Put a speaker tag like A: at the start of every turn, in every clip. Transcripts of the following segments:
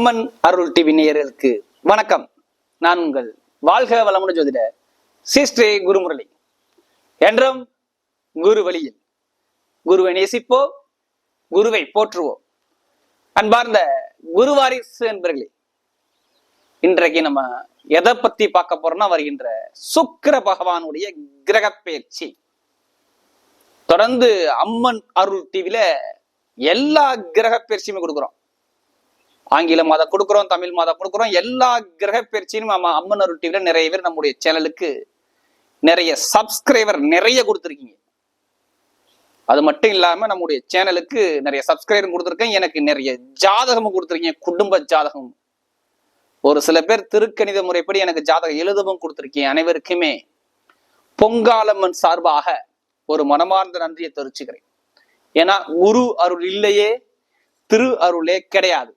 A: அம்மன் அருள் TV நேயர்களுக்கு வணக்கம். நான் உங்கள் வாழ்க வளமுடன் ஜோதிட சிஸ்ரே குருமுரளி. என்றும் குரு வழியில் குருவை நேசிப்போ குருவை போற்றுவோம். அன்பார்ந்த குருவாரிசு என்பர்களே இன்றைக்கு நம்ம எதை பத்தி பார்க்க போறோம்னா வருகின்ற சுக்கிர பகவானுடைய கிரக பயிற்சி. தொடர்ந்து அம்மன் அருள் டிவில எல்லா கிரக பயிற்சியுமே கொடுக்குறோம். ஆங்கில மாதம் கொடுக்குறோம் தமிழ் மாதம் கொடுக்குறோம் எல்லா கிரக பயிற்சியும் நம்ம அம்மன் அருள் டிவில நிறைய பேர் நம்முடைய சேனலுக்கு நிறைய சப்ஸ்கிரைபர் நிறைய கொடுத்துருக்கீங்க. அது மட்டும் இல்லாம நம்முடைய சேனலுக்கு நிறைய சப்ஸ்கிரைபர் கொடுத்துருக்கேன். எனக்கு நிறைய ஜாதகமும் கொடுத்துருக்கீங்க குடும்ப ஜாதகம். ஒரு சில பேர் திருக்கணித முறைப்படி எனக்கு ஜாதகம் எழுதவும் கொடுத்துருக்கீங்க. அனைவருக்குமே பொங்காலம்மன் சார்பாக ஒரு மனமார்ந்த நன்றியை தெரிவிச்சுக்கிறேன். ஏன்னா குரு அருள் இல்லையே திரு அருளே கிடையாது.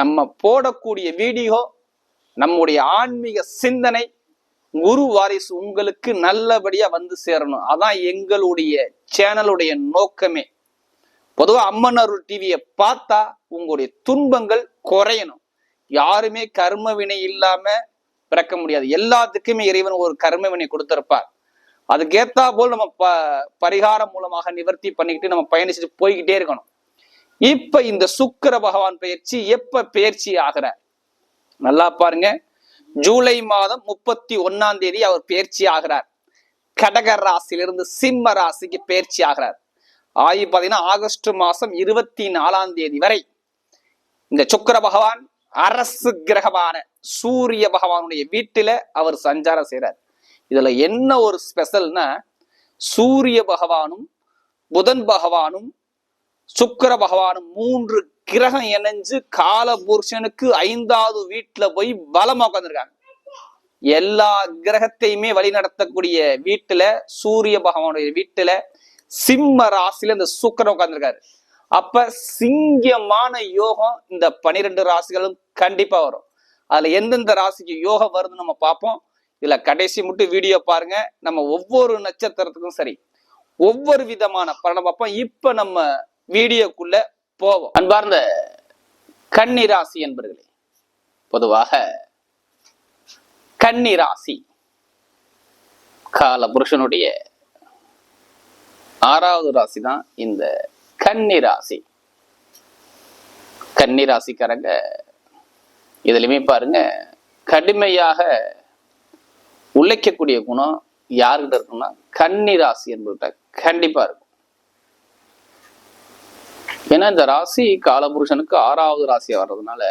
A: நம்ம போடக்கூடிய வீடியோ நம்முடைய ஆன்மீக சிந்தனை குரு வாரிசு உங்களுக்கு நல்லபடியா வந்து சேரணும். அதான் எங்களுடைய சேனலுடைய நோக்கமே. பொதுவாக அம்மன் அருள் டிவியை பார்த்தா உங்களுடைய துன்பங்கள் குறையணும். யாருமே கர்ம வினை இல்லாம பிறக்க முடியாது. எல்லாத்துக்குமே இறைவன் ஒரு கர்ம வினை கொடுத்திருப்பார். அதுக்கேத்தா போல் நம்ம ப பரிகாரம் மூலமாக நிவர்த்தி பண்ணிக்கிட்டு நம்ம பயணிச்சுட்டு போய்கிட்டே இருக்கணும். இப்ப இந்த சுக்கிர பகவான் பயிற்சி எப்ப பயிற்சி ஆகிறார் நல்லா பாருங்க. ஜூலை மாதம் முப்பத்தி ஒன்னாம் தேதி அவர் பயிற்சி ஆகிறார். கடக ராசியிலிருந்து சிம்ம ராசிக்கு பயிற்சி ஆகிறார். ஆகி பாத்தீங்கன்னா ஆகஸ்ட் மாசம் இருபத்தி நாலாம் தேதி வரை இந்த சுக்கிர பகவான் அரசு கிரகமான சூரிய பகவானுடைய வீட்டுல அவர் சஞ்சாரம் செய்கிறார் இதுல என்ன ஒரு ஸ்பெஷல்னா சூரிய பகவானும் புதன் பகவானும் சுக்கிர பகவானும் மூன்று கிரகம் இணைஞ்சு கால புருஷனுக்கு ஐந்தாவது வீட்டுல போய் பலமா உட்காந்துருக்காங்க எல்லா கிரகத்தையுமே வழி நடத்தக்கூடிய வீட்டுல சூரிய பகவானுடைய வீட்டுல சிம்ம ராசியில இந்த சுக்கரன் உட்காந்துருக்காரு அப்ப சிங்கமான யோகம் இந்த பனிரெண்டு ராசிகளும் கண்டிப்பா வரும். அதுல எந்தெந்த ராசிக்கு யோகம் வருதுன்னு நம்ம பார்ப்போம். இதுல கடைசி மட்டும் வீடியோ பாருங்க. நம்ம ஒவ்வொரு நட்சத்திரத்துக்கும் சரி. ஒவ்வொரு விதமான பலனை பார்ப்போம். இப்ப நம்ம வீடியோக்குள்ள போவோம். அன்பார்ந்த கன்னிராசி என்பர்களே பொதுவாக கன்னிராசி கால புருஷனுடைய ஆறாவது ராசி தான் இந்த கன்னிராசி. ராசி கன்னி ராசிக்காரங்க இதுலயுமே பாருங்க கடுமையாக உழைக்கக்கூடிய குணம் யாருக்கிட்ட இருக்குன்னா கன்னிராசி ராசி கண்டிப்பா இருக்கும். ஏன்னா இந்த ராசி காலபுருஷனுக்கு ஆறாவது ராசியா வர்றதுனால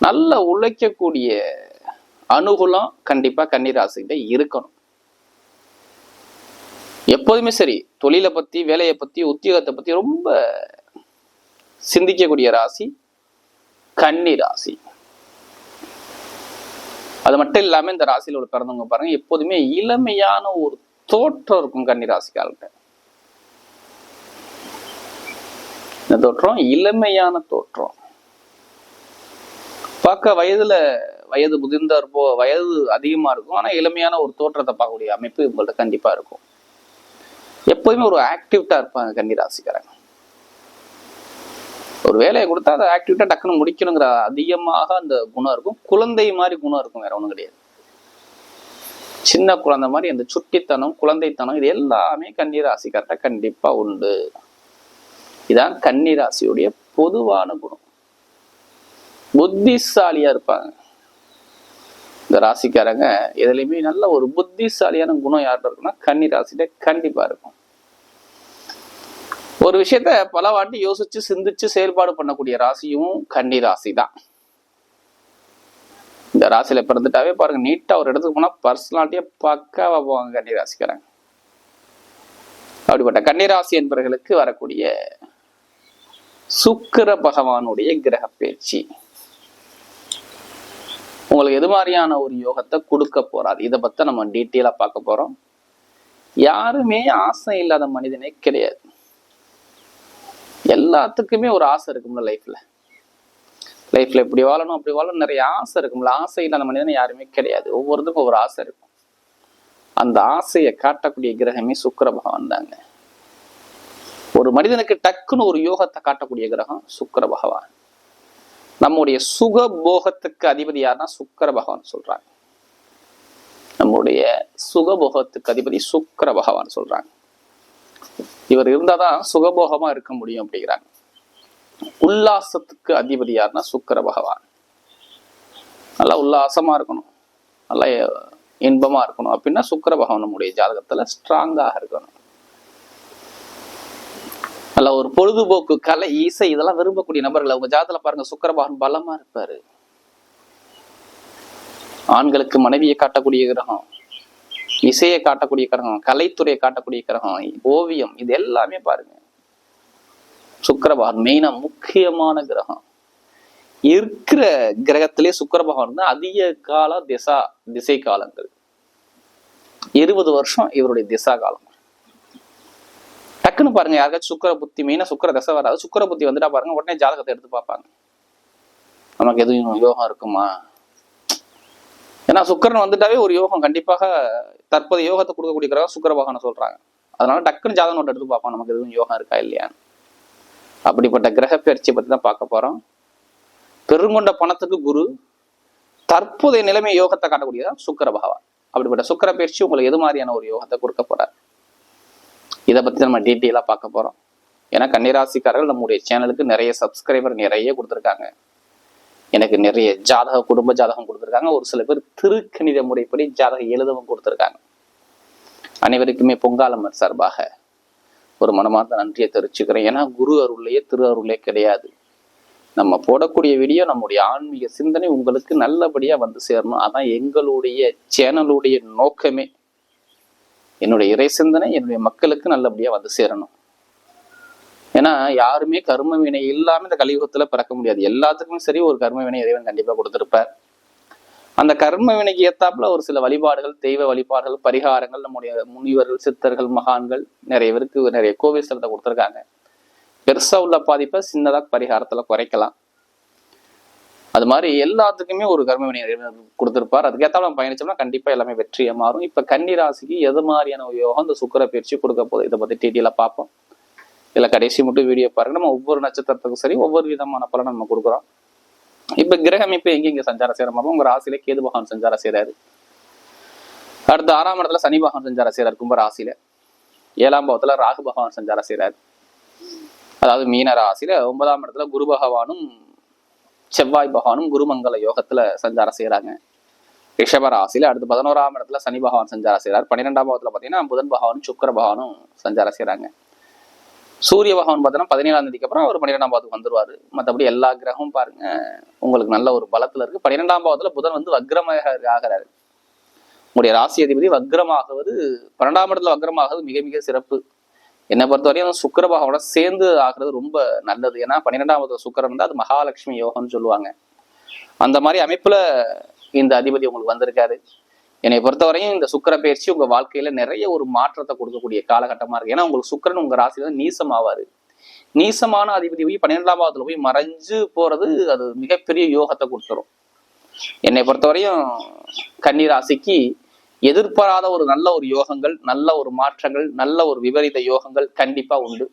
A: நல்ல உழைக்கக்கூடிய அனுகூலம் கண்டிப்பா கன்னி ராசிகிட்ட இருக்கணும். எப்போதுமே சரி தொழிலை பத்தி வேலையை பத்தி உத்தியோகத்தை பத்தி ரொம்ப சிந்திக்கக்கூடிய ராசி கன்னி ராசி. அது மட்டும் இல்லாம இந்த ராசியில ஒரு பிறந்தவங்க பாருங்க எப்போதுமே இளமையான ஒரு தோற்றம் இருக்கும் கன்னி ராசிக்கார்கிட்ட இந்த தோற்றம்? இளமையான தோற்றம். பார்க்க வயதுல வயது முதிர்ந்த இருப்போ வயது அதிகமா இருக்கும். ஆனா இளமையான ஒரு தோற்றத்தை பார்க்கக்கூடிய அமைப்பு உங்கள்ட்ட கண்டிப்பா இருக்கும். எப்போதுமே ஒரு ஆக்டிவிட்டா இருப்பாங்க கன்னி ராசிக்காரங்க ஒரு வேலையை கொடுத்தா அதை ஆக்டிவிட்டா டக்குன்னு முடிக்கணுங்கிற அதிகமாக அந்த குணம் இருக்கும். குழந்தை மாதிரி குணம் இருக்கும் வேற ஒண்ணும் கிடையாது. சின்ன குழந்தை மாதிரி அந்த சுட்டித்தனம் குழந்தைத்தனம் இது எல்லாமே கன்னி ராசிக்கார்ட்ட கண்டிப்பா உண்டு. இதான் கன்னிராசியுடைய பொதுவான குணம். புத்திசாலியா இருப்பாங்க. இந்த ராசிக்காரங்க எதுலையுமே நல்ல ஒரு புத்திசாலியான குணம் யார்கிட்ட இருக்குன்னா கன்னி ராசியில கண்டிப்பா இருக்கும். ஒரு விஷயத்த பல வாட்டி யோசிச்சு சிந்திச்சு செயல்பாடு பண்ணக்கூடிய ராசியும் கன்னி ராசி தான் இந்த ராசியில பிறந்துட்டாவே பாருங்க நீட்டா ஒரு இடத்துக்கு போனா பர்சனாலிட்டியா பக்காவா போவாங்க கன்னி ராசிக்காரங்க அப்படிப்பட்ட கன்னிராசி என்பவர்களுக்கு வரக்கூடிய சுக்கிர பகவானுடைய கிரக பேச்சு உங்களுக்கு எது மாதிரியான ஒரு யோகத்தை கொடுக்க போறாரு? இதை பத்தி நம்ம டீட்டெயிலா பார்க்க போறோம். யாருமே ஆசை இல்லாத மனிதனே கிடையாது. எல்லாத்துக்குமே ஒரு ஆசை இருக்கும்ல லைஃப்ல லைஃப்ல இப்படி வாழணும் அப்படி வாழணும் நிறைய ஆசை இருக்கும்ல. ஆசை இல்லாத மனிதன் யாருமே கிடையாது. ஒவ்வொருத்துக்கும் ஒரு ஆசை இருக்கும். அந்த ஆசையை காட்டக்கூடிய கிரகமே சுக்கிர பகவான் தாங்க. ஒரு மனிதனுக்கு டக்குன்னு ஒரு யோகத்தை காட்டக்கூடிய கிரகம் சுக்கிர பகவான். நம்முடைய சுக போகத்துக்கு அதிபதி யாருன்னா சுக்கர பகவான் சொல்றாங்க. நம்முடைய சுகபோகத்துக்கு அதிபதி சுக்கர பகவான் சொல்றாங்க. இவர் இருந்தாதான் சுகபோகமா இருக்க முடியும் அப்படிங்கிறாங்க. உல்லாசத்துக்கு அதிபதி யாருன்னா சுக்கர பகவான். நல்லா உல்லாசமா இருக்கணும். நல்லா இன்பமா இருக்கணும். அப்படின்னா சுக்கர பகவான் நம்முடைய ஜாதகத்துல ஸ்ட்ராங்காக இருக்கணும். நல்ல ஒரு பொழுதுபோக்கு கலை இசை இதெல்லாம் விரும்பக்கூடிய நபர்கள். அவங்க ஜாதத்துல பாருங்க சுக்கரபாகன் பலமா இருப்பாரு. ஆண்களுக்கு மனைவியை காட்டக்கூடிய கிரகம் இசையை காட்டக்கூடிய கிரகம் கலைத்துறையை காட்டக்கூடிய கிரகம் ஓவியம் இது எல்லாமே பாருங்க. சுக்கரபாகன் மெயினா முக்கியமான கிரகம். இருக்கிற கிரகத்திலே சுக்கரபகவான் தான் அதிக கால திசா திசை காலங்கள். இருபது வருஷம் இவருடைய திசா காலம். டக்குன்னு பாருங்க யாருக்காச்சும் சுக்கர புத்தி மெயினா சுக்கர தசை வராது. சுக்கர புத்தி வந்துட்டா பாருங்க உடனே ஜாதகத்தை எடுத்து பார்ப்பாங்க. நமக்கு எதுவும் யோகம் இருக்குமா? ஏன்னா சுக்கரன் வந்துட்டாவே ஒரு யோகம் கண்டிப்பாக தற்போது யோகத்தை கொடுக்கக்கூடிய கிரகம் சுக்கர பகவான சொல்றாங்க. அதனால டக்குன்னு ஜாதகம் நோட்டை எடுத்து பார்ப்போம் நமக்கு எதுவும் யோகம் இருக்கா இல்லையான்னு. அப்படிப்பட்ட கிரக பயிற்சியை பத்தி தான் பார்க்க போறோம். பெருங்கொண்ட பணத்துக்கு குரு தற்போதைய நிலைமை யோகத்தை காட்டக்கூடியதான் சுக்கர பகவான். அப்படிப்பட்ட சுக்கர பயிற்சி உங்களுக்கு எது மாதிரியான ஒரு யோகத்தை கொடுக்க போறார்? இதை பற்றி நம்ம டீட்டெயிலாக பார்க்க போகிறோம் ஏன்னா கன்னிராசிக்காரர்கள் நம்முடைய சேனலுக்கு நிறைய சப்ஸ்கிரைபர் நிறைய கொடுத்துருக்காங்க. எனக்கு நிறைய ஜாதக குடும்ப ஜாதகம் கொடுத்துருக்காங்க. ஒரு சில பேர் திருக்கணித முறைப்படி ஜாதகம் எழுதவும் கொடுத்துருக்காங்க. அனைவருக்குமே பொங்காலமர் சார்பாக ஒரு மனமார்ந்த நன்றியை தெரிவிச்சுக்கிறேன். ஏன்னா குரு அருள்லையே திரு அருளே கிடையாது. நம்ம போடக்கூடிய வீடியோ நம்முடைய ஆன்மீக சிந்தனை உங்களுக்கு நல்லபடியாக வந்து சேரணும். அதான் எங்களுடைய சேனலுடைய நோக்கமே. என்னுடைய இறை சிந்தனை என்னுடைய மக்களுக்கு நல்லபடியா வந்து சேரணும். ஏன்னா யாருமே கர்ம வினை இல்லாம இந்த கலியுகத்துல பிறக்க முடியாது. எல்லாத்துக்குமே சரி ஒரு கர்ம வினை இறைவன் கண்டிப்பா கொடுத்துருப்பார். அந்த கர்ம வினைக்கு ஏத்தாப்புல ஒரு சில வழிபாடுகள் தெய்வ வழிபாடுகள் பரிகாரங்கள் நம்முடைய முனிவர்கள் சித்தர்கள் மகான்கள் நிறைய பேருக்கு நிறைய கோவில் ஸ்தலத்தை கொடுத்துருக்காங்க. பெருசா உள்ள பாதிப்பை சின்னதாக பரிகாரத்துல குறைக்கலாம். அது மாதிரி எல்லாத்துக்குமே ஒரு கர்ம வினை கொடுத்துருப்பார். அதுக்கேற்றாலும் நம்ம பயணிச்சோம்னா கண்டிப்பா எல்லாமே வெற்றியா மாறும். இப்ப கன்னிராசிக்கு எது மாதிரியான யோகம் இந்த சுக்கர பயிற்சி கொடுக்க போகுது? இதை பத்தி டீட்டெயிலா பார்ப்போம். இல்லை கடைசி மட்டும் வீடியோ பாருங்க. நம்ம ஒவ்வொரு நட்சத்திரத்துக்கும் சரி ஒவ்வொரு விதமான பலனை நம்ம கொடுக்குறோம். இப்போ கிரக அமைப்பு எங்க சஞ்சாரம் செய்யற மாதிரி ராசியில கேது பகவான் சஞ்சாரம் செய்கிறாரு அடுத்து ஆறாம் இடத்துல சனி பகவான் சஞ்சாரம் செய்கிறார் கும்ப ராசியில. ஏழாம் பாவத்தில் ராகு பகவான் சஞ்சாரம் செய்கிறார் அதாவது மீன ராசியில ஒன்பதாம் இடத்துல குரு பகவானும் செவ்வாய் பகவானும் குருமங்கல யோகத்துல சஞ்சாரம் செய்யறாங்க ரிஷபராசியில அடுத்து பதினோராம் இடத்துல சனி பகவான் சஞ்சாரம் செய்யறார் பன்னிரெண்டாம் பாவத்துல பாத்தீங்கன்னா புதன் பகவானும் சுக்கர பகவானும் சஞ்சாரம் செய்யறாங்க சூரிய பகவான் பார்த்தோன்னா பதினேழாம் தேதிக்கு அப்புறம் அவர் பன்னிரெண்டாம் பாவத்துக்கு வந்துருவாரு. மற்றபடி எல்லா கிரகமும் பாருங்க உங்களுக்கு நல்ல ஒரு பலத்துல இருக்கு. பன்னிரெண்டாம் பாவத்துல புதன் வந்து வக்ரமாக ஆகிறாரு. உங்களுடைய ராசி அதிபதி வக்ரமாகுவது பன்னெண்டாம் இடத்துல வக்ரமாகுவது மிக மிக சிறப்பு. என்னை பொறுத்தவரையும் சுக்கர சேர்ந்து ஆகிறது ரொம்ப நல்லது. ஏன்னா பன்னிரெண்டாவது சுக்கரன் தான் அது மகாலட்சுமி யோகம்னு சொல்லுவாங்க. அந்த மாதிரி அமைப்புல இந்த அதிபதி உங்களுக்கு வந்திருக்காரு. என்னை பொறுத்தவரையும் இந்த சுக்கர பயிற்சி உங்க வாழ்க்கையில நிறைய ஒரு மாற்றத்தை கொடுக்கக்கூடிய காலகட்டமா இருக்கு. ஏன்னா உங்களுக்கு சுக்கரன் உங்க ராசியில நீசம் ஆவாரு நீசமான அதிபதி போய் பன்னிரெண்டாம் பாவத்துல போய் மறைஞ்சு போறது அது மிகப்பெரிய யோகத்தை கொடுத்துரும். என்னை பொறுத்தவரையும் கன்னி ராசிக்கு எதிர்பாராத ஒரு நல்ல ஒரு யோகங்கள் நல்ல ஒரு மாற்றங்கள் நல்ல ஒரு விபரீத யோகங்கள் கண்டிப்பா உண்டு.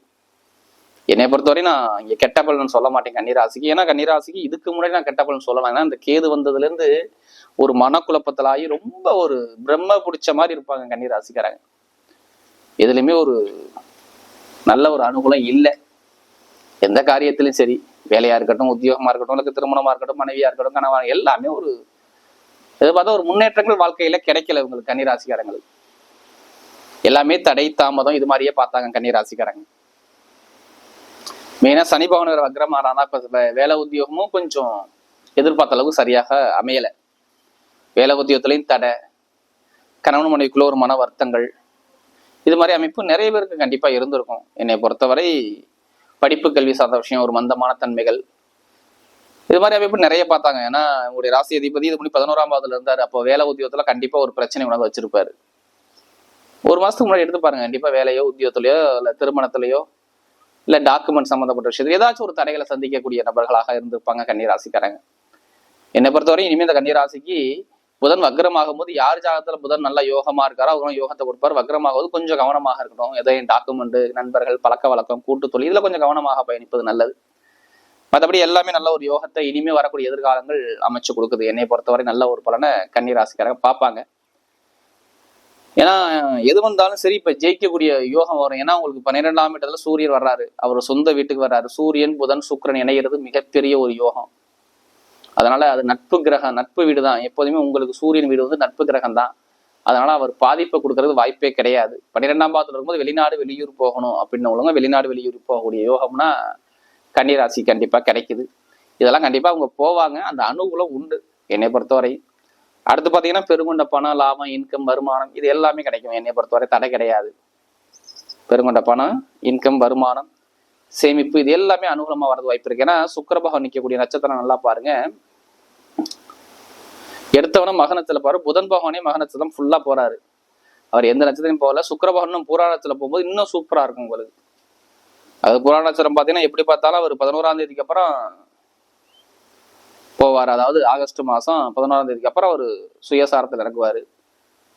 A: என்னை பொறுத்தவரை நான் இங்க கெட்ட பலன் சொல்ல மாட்டேன் கன்னிராசிக்கு. ஏன்னா கன்னிராசிக்கு இதுக்கு முன்னாடி நான் கெட்ட பலன் சொல்லலாம் ஏன்னா இந்த கேது வந்ததுல இருந்து ஒரு மனக்குழப்பத்திலாகி ரொம்ப ஒரு பிரம்ம பிடிச்ச மாதிரி இருப்பாங்க கன்னிராசிக்காரங்க. எதுலையுமே ஒரு நல்ல ஒரு அனுகூலம் இல்லை. எந்த காரியத்திலும் சரி. வேலையா இருக்கட்டும் உத்தியோகமா இருக்கட்டும் இல்லை திருமணமா இருக்கட்டும் மனைவியா இருக்கட்டும் கணவா எல்லாமே ஒரு இது பார்த்தா ஒரு முன்னேற்றங்கள் வாழ்க்கையில கிடைக்கல உங்களுக்கு கன்னிராசிக்காரங்களுக்கு எல்லாமே தடை தாமதம் இது மாதிரியே பார்த்தாங்க கன்னிராசிக்காரங்க. மெயினா சனி பவன் வக்ரமானா இப்ப வேலை உத்தியோகமும் கொஞ்சம் எதிர்பார்த்த அளவுக்கு சரியாக அமையல. வேலை உத்தியோகத்திலையும் தடை கணவன் மனைவிக்குள்ள ஒரு மன வருத்தங்கள். இது மாதிரி அமைப்பு நிறைய பேருக்கு கண்டிப்பா இருந்திருக்கும். என்னை பொறுத்தவரை படிப்பு கல்வி சார்ந்த விஷயம் ஒரு மந்தமான தன்மைகள் இது மாதிரி அமைப்பு நிறைய பார்த்தாங்க. ஏன்னா உங்களுடைய ராசி அதிபதி இது முன்னாடி பதினோராம் பாவத்துல இருந்தாரு. அப்போ வேலை உத்தியோகத்துல கண்டிப்பா ஒரு பிரச்சனை உணவு வச்சிருப்பாரு. ஒரு மாசத்துக்கு முன்னாடி எடுத்து பாருங்க. கண்டிப்பா வேலையோ உத்தியோகத்திலையோ இல்ல திருமணத்திலையோ இல்ல டாக்குமெண்ட் சம்மந்தப்பட்ட விஷயத்துல ஏதாச்சும் ஒரு தடைகளை சந்திக்கக்கூடிய நபர்களாக இருந்திருப்பாங்க கன்னிராசிக்காரங்க என்னை பொறுத்தவரையும் இனிமே இந்த கன்னிராசிக்கு புதன் வக்ரமாகும் போது யார் ஜாகத்துல புதன் நல்ல யோகமா இருக்காரோ அவங்க யோகத்தை கொடுப்பார். வக்ரமாகும்போது கொஞ்சம் கவனமாக இருக்கணும். எதையும் டாக்குமெண்ட் நண்பர்கள் பழக்க வழக்கம் கூட்டு தொழில் இதுல கொஞ்சம் கவனமாக பயணிப்பது நல்லது. மற்றபடி எல்லாமே நல்ல ஒரு யோகத்தை இனிமே வரக்கூடிய எதிர்காலங்கள் அமைச்சு கொடுக்குது. என்னை பொறுத்தவரை நல்ல ஒரு பலனை கன்னி ராசிக்காரங்க பார்ப்பாங்க. ஏன்னா எது வந்தாலும் சரி இப்ப ஜெயிக்கக்கூடிய யோகம் வரும். ஏன்னா உங்களுக்கு பன்னிரெண்டாம் இடத்துல சூரியன் வர்றாரு. அவர் சொந்த வீட்டுக்கு வர்றாரு. சூரியன் புதன் சுக்கரன் இணைகிறது மிகப்பெரிய ஒரு யோகம். அதனால அது நட்பு கிரகம் நட்பு வீடு தான் எப்போதுமே உங்களுக்கு சூரியன் வீடு வந்து நட்பு கிரகம் தான் அதனால அவர் பாதிப்பை கொடுக்கறது வாய்ப்பே கிடையாது. பன்னிரெண்டாம் பாதத்துல இருக்கும்போது வெளிநாடு வெளியூர் போகணும் அப்படின்னு உள்ளவங்க வெளிநாடு வெளியூர் போகக்கூடிய யோகம்னா கன்னிராசி கண்டிப்பாக கிடைக்குது. இதெல்லாம் கண்டிப்பாக அவங்க போவாங்க. அந்த அனுகூலம் உண்டு என்னை பொறுத்தவரை அடுத்து பார்த்தீங்கன்னா பெருங்கொண்ட பணம் லாபம் இன்கம் வருமானம் இது எல்லாமே கிடைக்கும். என்னை பொறுத்தவரை தடை கிடையாது. பெருங்கொண்ட பணம் இன்கம் வருமானம் சேமிப்பு இது எல்லாமே அனுகூலமாக வரது வாய்ப்பு இருக்கு. ஏன்னா சுக்கரபகம் நிற்கக்கூடிய நட்சத்திரம் நல்லா பாருங்க. எடுத்தவனும் மகனத்தில் பாரு புதன் பகவானே மகனத்துல ஃபுல்லாக போறாரு. அவர் எந்த நட்சத்திரம் போகல. சுக்கரபகனும் பகவானும் போகும்போது இன்னும் சூப்பராக இருக்கும் உங்களுக்கு. அது புராணாச்சாரம் பார்த்தீங்கன்னா பாத்தீங்கன்னா எப்படி பார்த்தாலும் அவர் பதினோராம் தேதிக்கு அப்புறம் போவார். அதாவது ஆகஸ்ட் மாசம் பதினோராம் தேதிக்கு அப்புறம் அவர் சுயசாரத்தில் இறங்குவாரு.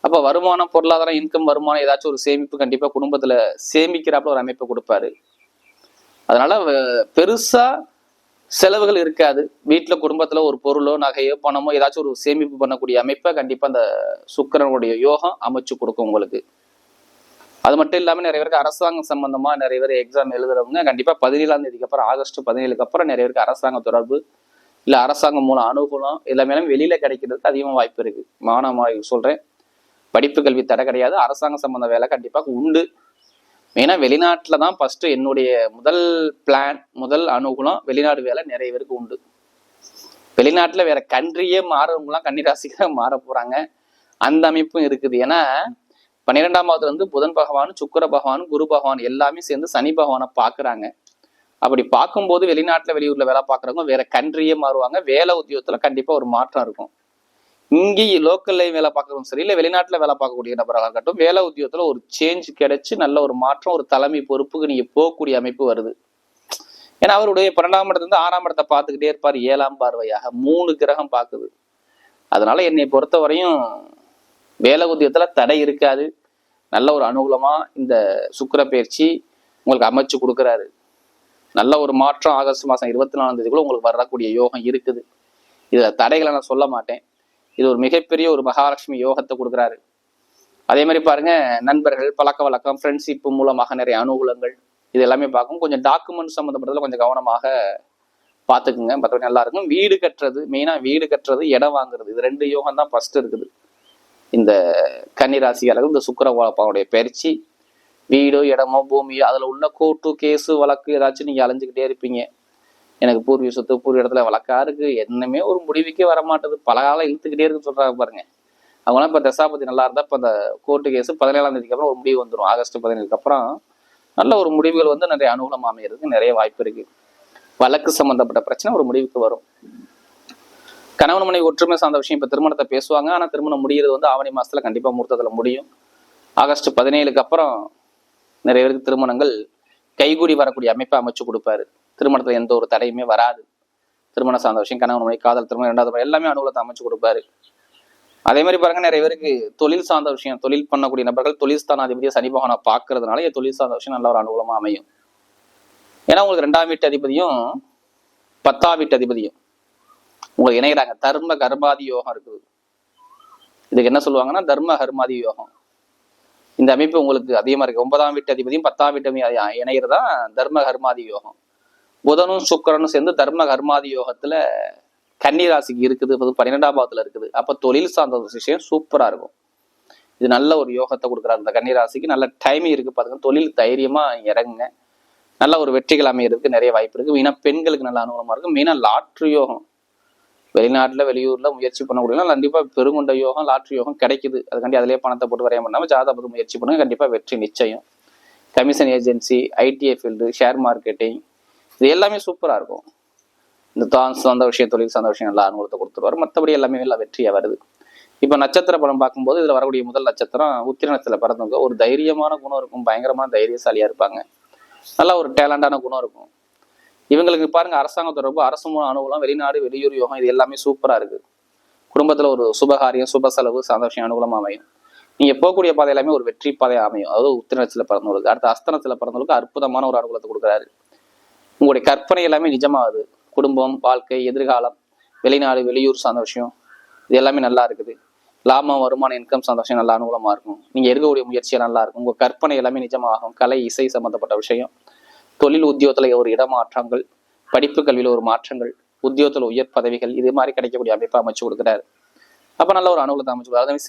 A: அப்போ வருமானம் பொருளாதாரம் இன்கம் வருமானம் ஏதாச்சும் ஒரு சேமிப்பு கண்டிப்பா குடும்பத்துல சேமிக்கிறாப்புல ஒரு அமைப்பை கொடுப்பாரு. அதனால பெருசாக பெருசா செலவுகள் இருக்காது. வீட்டுல குடும்பத்துல ஒரு பொருளோ நகையோ பணமோ ஏதாச்சும் ஒரு சேமிப்பு பண்ணக்கூடிய அமைப்பை கண்டிப்பா அந்த சுக்கிரனுடைய யோகம் அமைச்சு கொடுக்கும் உங்களுக்கு. அது மட்டும் இல்லாமல் நிறைய பேருக்கு அரசாங்கம் சம்பந்தமா நிறைய பேர் எக்ஸாம் எழுதுறவங்க கண்டிப்பா பதினேழாம் தேதிக்கு அப்புறம் ஆகஸ்ட் பதினேழுக்கு அப்புறம் நிறைய பேருக்கு அரசாங்க தொடர்பு இல்லை அரசாங்கம் மூலம் அனுகூலம் எல்லாமே வெளியில கிடைக்கிறதுக்கு அதிகமாக வாய்ப்பு இருக்கு. மாணவ சொல்றேன். படிப்பு கல்வி தடை கிடையாது. அரசாங்க சம்பந்த வேலை கண்டிப்பாக உண்டு. மெயினாக வெளிநாட்டில் தான் ஃபர்ஸ்ட் என்னுடைய முதல் பிளான் முதல் அனுகூலம் வெளிநாடு வேலை நிறைய பேருக்கு உண்டு. வெளிநாட்டில் வேற கண்ட்ரியே மாறவங்களாம் கன்னிராசிக்கு தான் மாற போறாங்க. அந்த அமைப்பும் இருக்குது. ஏன்னா பன்னிரெண்டாம் வந்து புதன் பகவான் சுக்கிர பகவான் குரு பகவான் எல்லாமே சேர்ந்து சனி பகவானை பாக்குறாங்க அப்படி பார்க்கும்போது வெளிநாட்டுல வெளியூர்ல வேலை பார்க்குறவங்க வேற கண்ட்ரியே மாறுவாங்க. வேலை உத்தியோகத்துல கண்டிப்பா ஒரு மாற்றம் இருக்கும். இங்கே லோக்கல்லையும் வேலை பார்க்கறவங்க சரி இல்லை வெளிநாட்டுல வேலை பார்க்கக்கூடிய நபராக இருக்கட்டும் வேலை உத்தியோகத்துல ஒரு சேஞ்ச் கிடைச்சு நல்ல ஒரு மாற்றம் ஒரு தலைமை பொறுப்புக்கு நீங்க போகக்கூடிய அமைப்பு வருது. ஏன்னா அவருடைய பன்னெண்டாம் இடத்துல ஆறாம் இடத்தை பார்த்துக்கிட்டே இருப்பார் ஏழாம் பார்வையாக மூணு கிரகம் பார்க்குது. அதனால என்னை பொறுத்த வரையும் வேலை உத்தியோகத்துல தடை இருக்காது. நல்ல ஒரு அனுகூலமாக இந்த சுக்கிர பயிற்சி உங்களுக்கு அமைச்சு கொடுக்குறாரு. நல்ல ஒரு மாற்றம் ஆகஸ்ட் மாதம் இருபத்தி நாலாம் தேதிக்குள்ள உங்களுக்கு வரக்கூடிய யோகம் இருக்குது. இதில் தடைகளை நான் சொல்ல மாட்டேன். இது ஒரு மிகப்பெரிய ஒரு மகாலட்சுமி யோகத்தை கொடுக்குறாரு. அதே மாதிரி பாருங்க நண்பர்கள் பழக்க வழக்கம் ஃப்ரெண்ட்ஷிப் மூலமாக நிறைய அனுகூலங்கள் இது எல்லாமே பார்க்கும். கொஞ்சம் டாக்குமெண்ட் சம்மந்தப்பட்டதில் கொஞ்சம் கவனமாக பார்த்துக்குங்க. மற்றபடி நல்லா இருக்கும். வீடு கட்டுறது மெயினாக வீடு கட்டுறது இடம் வாங்குறது. இது ரெண்டு யோகம் தான் ஃபர்ஸ்ட் இருக்குது. இந்த கன்னிராசியாளர்கள் இந்த சுக்கரவாப்பாவுடைய பயிற்சி. வீடோ இடமோ பூமியோ அதில் உள்ள கோர்ட்டு கேஸு வழக்கு ஏதாச்சும் நீங்கள் அலைஞ்சிக்கிட்டே இருப்பீங்க. எனக்கு பூர்வீக சொத்து பூர்வீக இடத்துல வழக்கா இருக்கு. என்னமே ஒரு முடிவுக்கே வரமாட்டேது. பல காலம் இழுத்துக்கிட்டே இருக்குன்னு சொல்கிறாங்க பாருங்க. அவங்களாம் இப்போ தசாபதி நல்லா இருந்தால் இப்போ அந்த கோர்ட்டு கேஸ் பதினேழாம் தேதிக்கு அப்புறம் ஒரு முடிவு வந்துடும் ஆகஸ்ட் பதினேழுக்கு அப்புறம் நல்ல ஒரு முடிவுகள் வந்து நிறைய அனுகூலம் அமைகிறதுக்கு நிறைய வாய்ப்பு இருக்குது வழக்கு சம்மந்தப்பட்ட பிரச்சனை ஒரு முடிவுக்கு வரும். கணவன் மனைவி ஒற்றுமை சார்ந்த விஷயம் இப்போ திருமணத்தை பேசுவாங்க. ஆனால் திருமணம் முடிகிறது வந்து ஆவணி மாதத்தில் கண்டிப்பாக முகூர்த்தத்தில் முடியும். ஆகஸ்ட் பதினேழுக்கு அப்புறம் நிறைய பேருக்கு திருமணங்கள் கைகூடி வரக்கூடிய அமைப்பை அமைச்சு கொடுப்பாரு. திருமணத்தில் எந்த ஒரு தடையுமே வராது. திருமண சார்ந்த விஷயம் கணவன் மனைவி காதல் திருமணம் ரெண்டாவது எல்லாமே அனுகூலத்தை அமைச்சு கொடுப்பாரு. அதே மாதிரி பாருங்க நிறைய பேருக்கு தொழில் சார்ந்த விஷயம் தொழில் பண்ணக்கூடிய நபர்கள் தொழில் ஸ்தானாதிபதியை சனி பகவானை பார்க்கறதுனால என் தொழில் சார்ந்த விஷயம் நல்ல ஒரு அனுகூலமாக அமையும். ஏன்னா உங்களுக்கு ரெண்டாம் வீட்டு அதிபதியும் பத்தாம் வீட்டு அதிபதியும். உங்களுக்கு இணைகிறாங்க தர்ம கர்மாதி யோகம் இருக்குது இதுக்கு என்ன சொல்லுவாங்கன்னா தர்ம கர்மாதி யோகம். இந்த அமைப்பு உங்களுக்கு அதிகமா இருக்கு. ஒன்பதாம் வீட்டு அதிபதியும் பத்தாம் வீட்டு அதிபதியும் இணைகிறதா தர்ம கர்மாதி யோகம். புதனும் சுக்கரனும் சேர்ந்து தர்ம கர்மாதி யோகத்துல கன்னிராசிக்கு இருக்குது பன்னிரெண்டாம் பாவத்துல இருக்குது. அப்ப தொழில் சார்ந்த விஷயம் சூப்பரா இருக்கும். இது நல்ல ஒரு யோகத்தை கொடுக்குறாரு இந்த கன்னிராசிக்கு. நல்ல டைமிங் இருக்கு பாருங்க. தொழில் தைரியமா இறங்குங்க. நல்ல ஒரு வெற்றிகள் அமையறதுக்கு நிறைய வாய்ப்பு இருக்கு. மெயினா பெண்களுக்கு நல்ல அனுகூலமா இருக்கும் மெயினா லாட்ரி யோகம். வெளிநாட்டுல வெளியூர்ல முயற்சி பண்ணக்கூடிய கண்டிப்பாக பெருங்குண்ட யோகம் லாட்ரி யோகம் கிடைக்குது. அதுக்காண்டி அதிலே பணத்தை போட்டு வரைய பண்ணாம ஜாதகத்தை முயற்சி பண்ணுங்க. கண்டிப்பாக வெற்றி நிச்சயம். Commission agency ITI field share marketing இது எல்லாமே சூப்பரா இருக்கும். இந்த தான் சொந்த விஷயம் தொழில் சார்ந்த விஷயம் நல்லா அனுகூலத்தை கொடுத்துருவாரு. மற்றபடி எல்லாமே நல்லா வெற்றியா வருது. இப்போ நட்சத்திர படம் பார்க்கும்போது இதுல வரக்கூடிய முதல் நட்சத்திரம் உத்திரணத்துல பிறந்தவங்க. ஒரு தைரியமான குணம் இருக்கும். பயங்கரமான தைரியசாலியா இருப்பாங்க. நல்லா ஒரு டேலண்டான குணம் இருக்கும். இவங்களுக்கு பாருங்க அரசாங்க தொடர்பு அரசு மூலம் அனுகூலம் வெளிநாடு வெளியூர் யோகம் இது எல்லாமே சூப்பரா இருக்கு. குடும்பத்துல ஒரு சுபகாரியம் சுப செலவு சந்தோஷம் அனுகூலமாக அனுகூலமா அமையும். நீங்க போகக்கூடிய பாதை எல்லாமே ஒரு வெற்றி பாதை அமையும். அதாவது உத்திரத்துல பிறந்தவங்களுக்கு. அடுத்த அஸ்தனத்துல பிறந்தவங்களுக்கு அற்புதமான ஒரு அனுகூலத்தை கொடுக்குறாரு. உங்களுடைய கற்பனை எல்லாமே நிஜமாகுது. குடும்பம் வாழ்க்கை எதிர்காலம் வெளிநாடு வெளியூர் சந்தோஷம் இது எல்லாமே நல்லா இருக்குது. லாபம் வருமானம் இன்கம் சந்தோஷம் நல்லா அனுகூலமா இருக்கும். நீங்க எடுக்கக்கூடிய முயற்சியாக நல்லா இருக்கும். உங்க கற்பனை எல்லாமே நிஜமாகும். கலை இசை சம்பந்தப்பட்ட விஷயம். தொழில் உத்தியோகத்துல ஒரு இடமாற்றங்கள் படிப்பு கல்வியில ஒரு மாற்றங்கள் உத்தியோகத்துல உயர் பதவிகள் இது மாதிரி கிடைக்கக்கூடிய அமைப்பை அமைச்சு கொடுக்குறாரு. அப்ப நல்ல ஒரு அனுகூலத்தை அமைச்சு கொடுக்குறாரு. அதே மாதிரி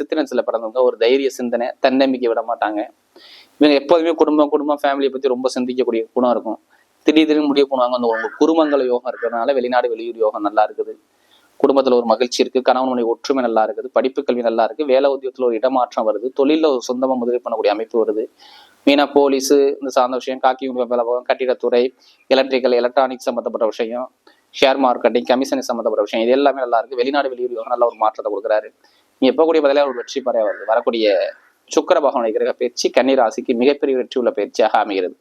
A: பிறந்தவங்க ஒரு தைரிய சிந்தனை தன்னம்பிக்கை விட மாட்டாங்க. இவங்க எப்போதுமே குடும்பம் குடும்பம் ஃபேமிலியை பத்தி ரொம்ப சிந்திக்கக்கூடிய குணம் இருக்கும். திடீர் திடீர்னு முடிவு பண்ணுவாங்க அந்த உங்க யோகம் இருக்கிறதுனால வெளிநாடு வெளியூர் யோகம் நல்லா இருக்குது. குடும்பத்தில் ஒரு மகிழ்ச்சி இருக்குது கணவன் மனைவி ஒற்றுமை நல்லா இருக்குது படிப்பு கல்வி நல்லா இருக்குது வேலை உத்தியோகத்தில் ஒரு இடமாற்றம் வருது தொழிலில் ஒரு சொந்தமாக முதலீடு பண்ணக்கூடிய அமைப்பு வருது. மீனா போலீஸு இந்த சார்ந்த விஷயம் காக்கி உணவு கட்டிடத்துறை எலக்ட்ரிக்கல் எலக்ட்ரானிக்ஸ் சம்பந்தப்பட்ட விஷயம் ஷேர் மார்க்கெட்டிங் கமிஷன் சம்பந்தப்பட்ட விஷயம் இது எல்லாமே நல்லா இருக்குது வெளிநாடு வெளியூர் நல்ல ஒரு மாற்றத்தை கொடுக்குறாரு. நீங்கள் எப்போ கூடிய பதிலாக ஒரு வெற்றி பறைய வருது. வரக்கூடிய சுக்கர பகவானை கிரக பயிற்சி கன்னிராசிக்கு மிகப்பெரிய வெற்றி உள்ள பயிற்சியாக அமைகிறது.